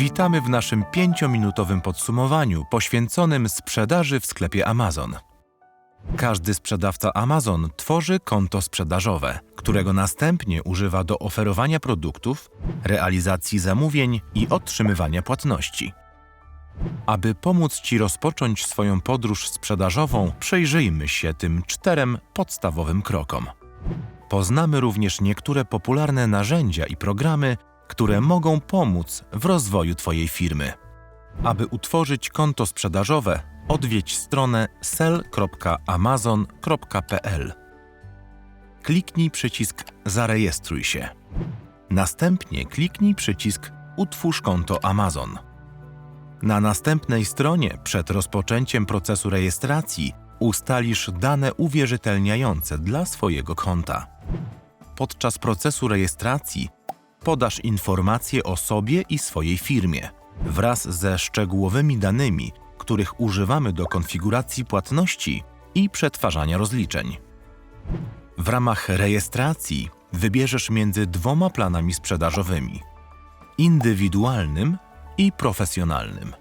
Witamy w naszym pięciominutowym podsumowaniu poświęconym sprzedaży w sklepie Amazon. Każdy sprzedawca Amazon tworzy konto sprzedażowe, którego następnie używa do oferowania produktów, realizacji zamówień i otrzymywania płatności. Aby pomóc Ci rozpocząć swoją podróż sprzedażową, przejrzyjmy się tym czterem podstawowym krokom. Poznamy również niektóre popularne narzędzia i programy, które mogą pomóc w rozwoju Twojej firmy. Aby utworzyć konto sprzedażowe, odwiedź stronę sell.amazon.pl. Kliknij przycisk Zarejestruj się. Następnie kliknij przycisk Utwórz konto Amazon. Na następnej stronie przed rozpoczęciem procesu rejestracji ustalisz dane uwierzytelniające dla swojego konta. Podczas procesu rejestracji podasz informacje o sobie i swojej firmie wraz ze szczegółowymi danymi, których używamy do konfiguracji płatności i przetwarzania rozliczeń. W ramach rejestracji wybierzesz między dwoma planami sprzedażowymi: indywidualnym i profesjonalnym.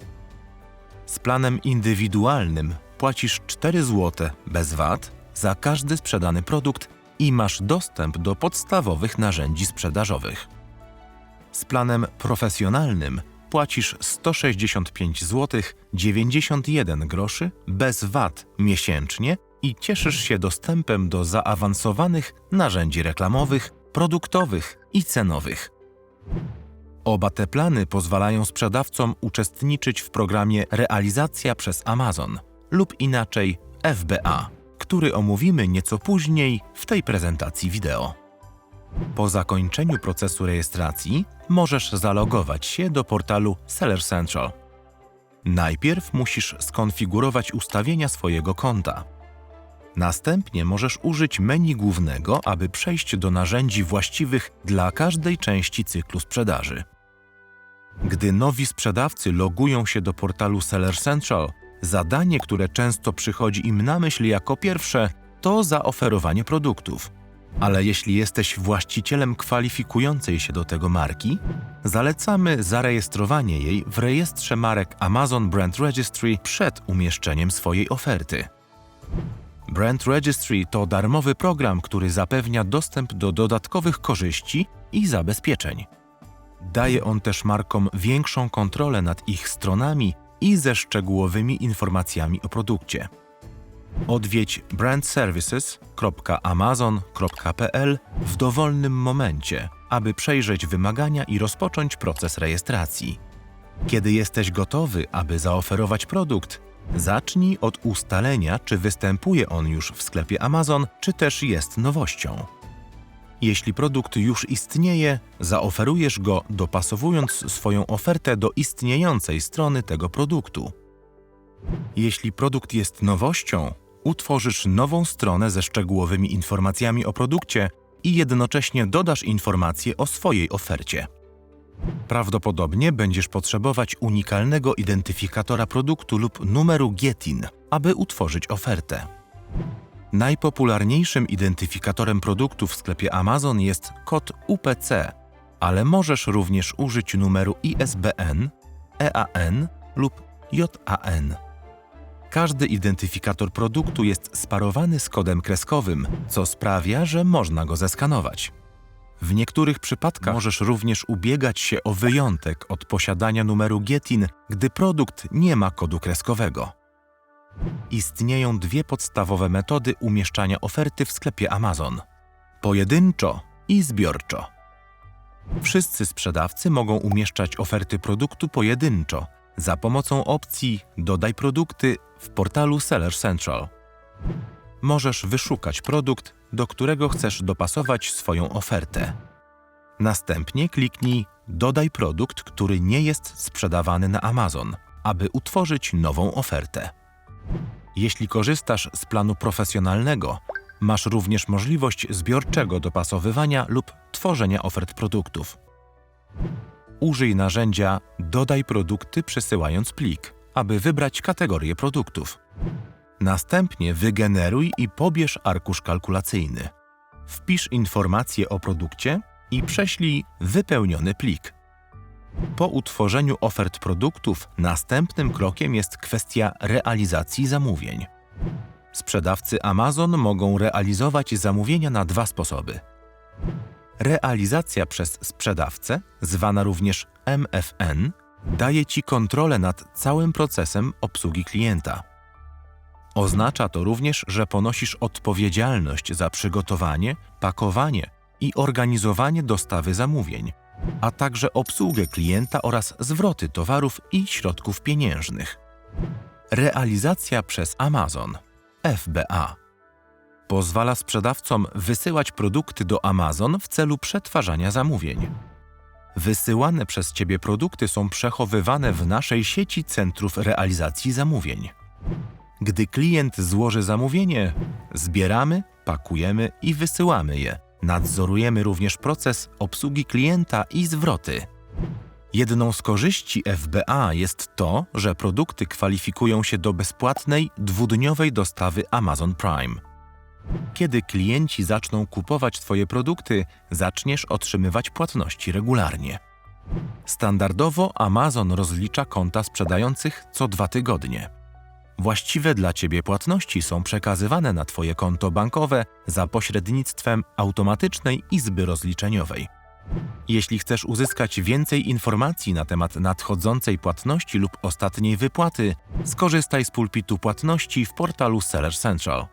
Z planem indywidualnym płacisz 4 zł bez VAT za każdy sprzedany produkt i masz dostęp do podstawowych narzędzi sprzedażowych. Z planem profesjonalnym płacisz 165 zł 91 groszy bez VAT miesięcznie i cieszysz się dostępem do zaawansowanych narzędzi reklamowych, produktowych i cenowych. Oba te plany pozwalają sprzedawcom uczestniczyć w programie Realizacja przez Amazon lub inaczej FBA, który omówimy nieco później w tej prezentacji wideo. Po zakończeniu procesu rejestracji możesz zalogować się do portalu Seller Central. Najpierw musisz skonfigurować ustawienia swojego konta. Następnie możesz użyć menu głównego, aby przejść do narzędzi właściwych dla każdej części cyklu sprzedaży. Gdy nowi sprzedawcy logują się do portalu Seller Central, zadanie, które często przychodzi im na myśl jako pierwsze, to zaoferowanie produktów. Ale jeśli jesteś właścicielem kwalifikującej się do tego marki, zalecamy zarejestrowanie jej w rejestrze marek Amazon Brand Registry przed umieszczeniem swojej oferty. Brand Registry to darmowy program, który zapewnia dostęp do dodatkowych korzyści i zabezpieczeń. Daje on też markom większą kontrolę nad ich stronami i ze szczegółowymi informacjami o produkcie. Odwiedź brandservices.amazon.pl w dowolnym momencie, aby przejrzeć wymagania i rozpocząć proces rejestracji. Kiedy jesteś gotowy, aby zaoferować produkt, zacznij od ustalenia, czy występuje on już w sklepie Amazon, czy też jest nowością. Jeśli produkt już istnieje, zaoferujesz go dopasowując swoją ofertę do istniejącej strony tego produktu. Jeśli produkt jest nowością, utworzysz nową stronę ze szczegółowymi informacjami o produkcie i jednocześnie dodasz informacje o swojej ofercie. Prawdopodobnie będziesz potrzebować unikalnego identyfikatora produktu lub numeru GETIN, aby utworzyć ofertę. Najpopularniejszym identyfikatorem produktu w sklepie Amazon jest kod UPC, ale możesz również użyć numeru ISBN, EAN lub JAN. Każdy identyfikator produktu jest sparowany z kodem kreskowym, co sprawia, że można go zeskanować. W niektórych przypadkach możesz również ubiegać się o wyjątek od posiadania numeru GETIN, gdy produkt nie ma kodu kreskowego. Istnieją dwie podstawowe metody umieszczania oferty w sklepie Amazon: pojedynczo i zbiorczo. Wszyscy sprzedawcy mogą umieszczać oferty produktu pojedynczo za pomocą opcji Dodaj produkty w portalu Seller Central. Możesz wyszukać produkt, do którego chcesz dopasować swoją ofertę. Następnie kliknij Dodaj produkt, który nie jest sprzedawany na Amazon, aby utworzyć nową ofertę. Jeśli korzystasz z planu profesjonalnego, masz również możliwość zbiorczego dopasowywania lub tworzenia ofert produktów. Użyj narzędzia Dodaj produkty przesyłając plik, aby wybrać kategorię produktów. Następnie wygeneruj i pobierz arkusz kalkulacyjny. Wpisz informacje o produkcie i prześlij wypełniony plik. Po utworzeniu ofert produktów, następnym krokiem jest kwestia realizacji zamówień. Sprzedawcy Amazon mogą realizować zamówienia na dwa sposoby. Realizacja przez sprzedawcę, zwana również MFN, daje Ci kontrolę nad całym procesem obsługi klienta. Oznacza to również, że ponosisz odpowiedzialność za przygotowanie, pakowanie i organizowanie dostawy zamówień, a także obsługę klienta oraz zwroty towarów i środków pieniężnych. Realizacja przez Amazon FBA pozwala sprzedawcom wysyłać produkty do Amazon w celu przetwarzania zamówień. Wysyłane przez Ciebie produkty są przechowywane w naszej sieci centrów realizacji zamówień. Gdy klient złoży zamówienie, zbieramy, pakujemy i wysyłamy je. Nadzorujemy również proces obsługi klienta i zwroty. Jedną z korzyści FBA jest to, że produkty kwalifikują się do bezpłatnej, dwudniowej dostawy Amazon Prime. Kiedy klienci zaczną kupować Twoje produkty, zaczniesz otrzymywać płatności regularnie. Standardowo Amazon rozlicza konta sprzedających co dwa tygodnie. Właściwe dla Ciebie płatności są przekazywane na Twoje konto bankowe za pośrednictwem automatycznej izby rozliczeniowej. Jeśli chcesz uzyskać więcej informacji na temat nadchodzącej płatności lub ostatniej wypłaty, skorzystaj z pulpitu płatności w portalu Seller Central.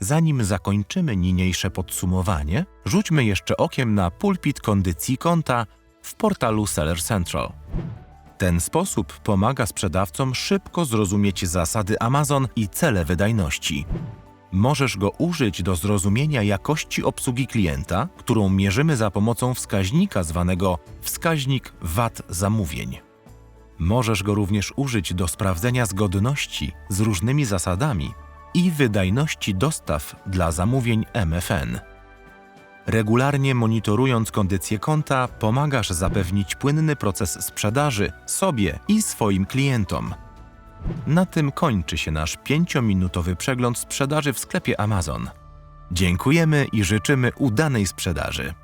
Zanim zakończymy niniejsze podsumowanie, rzućmy jeszcze okiem na pulpit kondycji konta w portalu Seller Central. Ten sposób pomaga sprzedawcom szybko zrozumieć zasady Amazon i cele wydajności. Możesz go użyć do zrozumienia jakości obsługi klienta, którą mierzymy za pomocą wskaźnika zwanego wskaźnik VAT zamówień. Możesz go również użyć do sprawdzenia zgodności z różnymi zasadami i wydajności dostaw dla zamówień MFN. Regularnie monitorując kondycję konta, pomagasz zapewnić płynny proces sprzedaży sobie i swoim klientom. Na tym kończy się nasz 5-minutowy przegląd sprzedaży w sklepie Amazon. Dziękujemy i życzymy udanej sprzedaży.